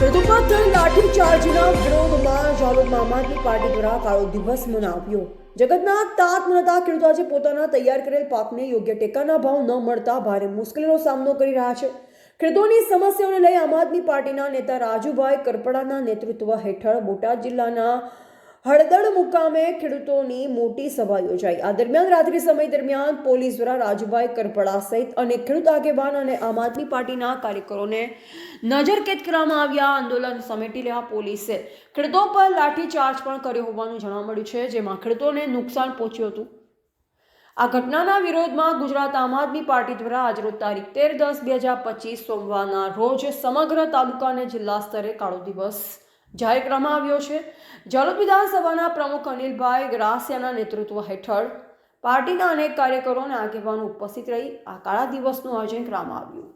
ખેડૂતો પર લાઠીચાર્જના વિરોધમાં જાલોદમાં આમ પાર્ટી દ્વારા કાળો દિવસ મનાવ્યો. જગતના તાત નતા ખેડૂતો આજે પોતાના તૈયાર કરેલ પાકને યોગ્ય ટેકાના ભાવ ન મળતા ભારે મુશ્કેલીનો સામનો કરી રહ્યા છે. ખેડૂતોની સમસ્યાઓને લઈ આમ આદમી પાર્ટીના નેતા રાજુભાઈ કરપડાના નેતૃત્વ હેઠળ બોટાદ જિલ્લાના હળદળ મુકામે ખેડૂતોની મોટી સભા યોજાઈ. આ દરમિયાન રાત્રિ સમય દરમિયાન પોલીસ દ્વારા રાજુભાઈ કરપડા સહિત અનેક ખેડૂત આગેવાન અને આમ આદમી પાર્ટીના કાર્યકરોને નજરકેદ કરવામાં આવ્યા. આંદોલન સમેટી લેવા પોલીસે ખેડૂતો પર લાઠીચાર્જ પણ કર્યો હોવાનું જાણવા મળ્યું છે, જેમાં ખેડૂતોને નુકસાન પહોંચ્યું હતું. આ ઘટનાના વિરોધમાં ગુજરાત આમ આદમી પાર્ટી દ્વારા આજરોજ તારીખ તેર દસ બે હજાર પચીસ સોમવારના રોજ સમગ્ર તાલુકા અને જિલ્લા સ્તરે કાળો દિવસ જાહેર કરવામાં આવ્યો છે. જલોદ વિધાનસભાના પ્રમુખ અનિલભાઈ ગ્રાસિયાના નેતૃત્વ હેઠળ પાર્ટીના અનેક કાર્યકરો અને આગેવાનો ઉપસ્થિત રહી આ કાળા દિવસનું આયોજન કરવામાં આવ્યું.